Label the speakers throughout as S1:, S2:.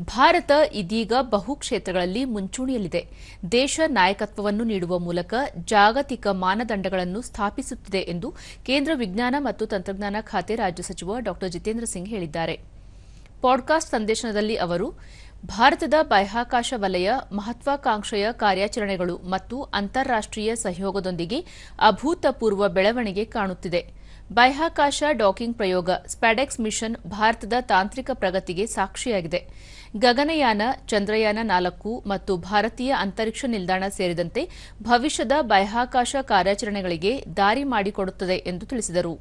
S1: ಭಾರತ ಇದೀಗ ಬಹು ಕ್ಷೇತ್ರಗಳಲ್ಲಿ ಮುಂಚೂಣಿಯಲ್ಲಿದೆ. ದೇಶ ನಾಯಕತ್ವವನ್ನು ನೀಡುವ ಮೂಲಕ ಜಾಗತಿಕ ಮಾನದಂಡಗಳನ್ನು ಸ್ಥಾಪಿಸುತ್ತಿದೆ ಎಂದು ಕೇಂದ್ರ ವಿಜ್ಞಾನ ಮತ್ತು ತಂತ್ರಜ್ಞಾನ ಖಾತೆ ರಾಜ್ಯ ಸಚಿವ ಡಾ. ಜಿತೇಂದ್ರ ಸಿಂಗ್ ಹೇಳಿದ್ದಾರೆ. ಪಾಡ್ಕಾಸ್ಟ್ ಸಂದೇಶನದಲ್ಲಿ ಅವರು, ಭಾರತದ ಬಾಹ್ಯಾಕಾಶ ವಲಯ ಮಹತ್ವಾಕಾಂಕ್ಷೆಯ ಕಾರ್ಯಾಚರಣೆಗಳು ಮತ್ತು ಅಂತಾರಾಷ್ಟೀಯ ಸಹಯೋಗದೊಂದಿಗೆ ಅಭೂತಪೂರ್ವ ಬೆಳವಣಿಗೆ ಕಾಣುತ್ತಿದೆ. ಬಾಹ್ಯಾಕಾಶ ಡಾಕಿಂಗ್ ಪ್ರಯೋಗ ಸ್ಪ್ಯಾಡೆಕ್ಸ್ ಮಿಷನ್ ಭಾರತದ ತಾಂತ್ರಿಕ ಪ್ರಗತಿಗೆ ಸಾಕ್ಷಿಯಾಗಿದೆ. ಗಗನಯಾನ, ಚಂದ್ರಯಾನ ನಾಲ್ಕು ಮತ್ತು ಭಾರತೀಯ ಅಂತರಿಕ್ಷ ನಿಲ್ದಾಣ ಸೇರಿದಂತೆ ಭವಿಷ್ಯದ ಬಾಹ್ಯಾಕಾಶ ಕಾರ್ಯಾಚರಣೆಗಳಿಗೆ ದಾರಿ ಮಾಡಿಕೊಡುತ್ತದೆ ಎಂದು ತಿಳಿಸಿದರು.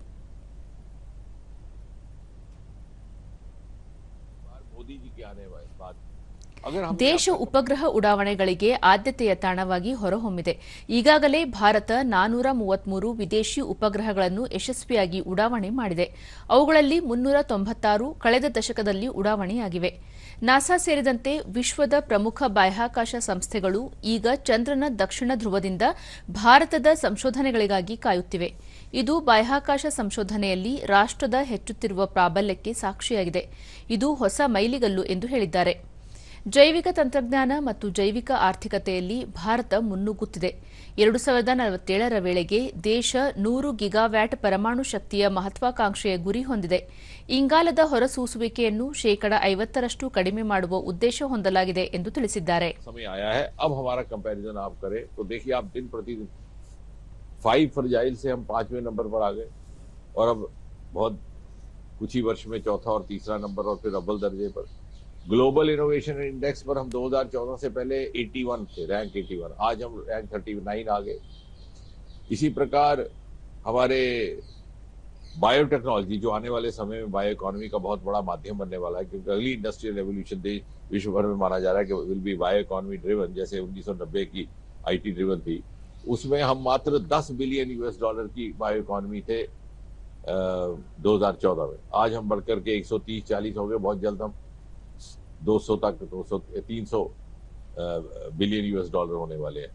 S1: ದೇಶ ಉಪಗ್ರಹ ಉಡಾವಣೆಗಳಿಗೆ ಆದ್ಯತೆಯ ತಾಣವಾಗಿ ಹೊರಹೊಮ್ಮಿದೆ. ಈಗಾಗಲೇ ಭಾರತ ನಾನೂರ ಮೂವತ್ಮೂರು ವಿದೇಶಿ ಉಪಗ್ರಹಗಳನ್ನು ಯಶಸ್ವಿಯಾಗಿ ಉಡಾವಣೆ ಮಾಡಿದೆ. ಅವುಗಳಲ್ಲಿ ಮುನ್ನೂರ ತೊಂಬತ್ತಾರು ಕಳೆದ ದಶಕದಲ್ಲಿ ಉಡಾವಣೆಯಾಗಿವೆ. ನಾಸಾ ಸೇರಿದಂತೆ ವಿಶ್ವದ ಪ್ರಮುಖ ಬಾಹ್ಯಾಕಾಶ ಸಂಸ್ಥೆಗಳು ಈಗ ಚಂದ್ರನ ದಕ್ಷಿಣ ಧ್ರುವದಿಂದ ಭಾರತದ ಸಂಶೋಧನೆಗಳಿಗಾಗಿ ಕಾಯುತ್ತಿವೆ. ಇದು ಬಾಹ್ಯಾಕಾಶ ಸಂಶೋಧನೆಯಲ್ಲಿ ರಾಷ್ಟ್ರದ ಹೆಚ್ಚುತ್ತಿರುವ ಪ್ರಾಬಲ್ಯಕ್ಕೆ ಸಾಕ್ಷಿಯಾಗಿದೆ. ಇದು ಹೊಸ ಮೈಲಿಗಲ್ಲು ಎಂದು ಹೇಳಿದ್ದಾರೆ. ಜೈವಿಕ ತಂತ್ರಜ್ಞಾನ ಮತ್ತು ಜೈವಿಕ ಆರ್ಥಿಕತೆಯಲ್ಲಿ ಭಾರತ ಮುನ್ನುಗ್ಗುತ್ತಿದೆ ಎರಡು ಸಾವಿರದ ನಲವತ್ತೇಳರ ವೇಳೆಗೆ ದೇಶ ನೂರು ಗಿಗಾವ್ಯಾಟ್ ಪರಮಾಣು ಶಕ್ತಿಯ ಮಹತ್ವಾಕಾಂಕ್ಷೆಯ ಗುರಿ ಹೊಂದಿದೆ ಇಂಗಾಲದ ಹೊರಸೂಸುವಿಕೆಯನ್ನು ಶೇಕಡ ಐವತ್ತರಷ್ಟು ಕಡಿಮೆ ಮಾಡುವ ಉದ್ದೇಶ ಹೊಂದಲಾಗಿದೆ ಎಂದು ತಿಳಿಸಿದ್ದಾರೆ
S2: समय आया है अब हमारा कंपैरिजन आप करें तो देखिए आप दिन प्रतिदिन फाइव फर्जाइल से हम पांचवें नंबर पर आ गए और अब बहुत कुछ ही वर्ष में चौथा और तीसरा नंबर और फिर अव्वल दर्जे पर ग्लोबल इनोवेशन इंडेक्स पर हम 2014 से पहले 81 थे रैंक 81 आज हम रैंक 39 आ गए इसी प्रकार हमारे बायोटेक्नोलॉजी जो आने वाले समय में बायो इकोनॉमी का बहुत बड़ा माध्यम बनने वाला है, क्योंकि अगली इंडस्ट्रियल रेवोल्यूशन देश विश्व भर में माना जा रहा है कि will be bio economy driven जैसे 1990 की आईटी ड्रिवन थी। उसमें हम मात्र 10 बिलियन यूएस डॉलर की बायो इकोनॉमी थे दो हज़ार चौदह में। आज हम बढ़कर के 130 40 हो गए, बहुत जल्द हम 200 तक 200 300 बिलियन यूएस डॉलर होने वाले हैं।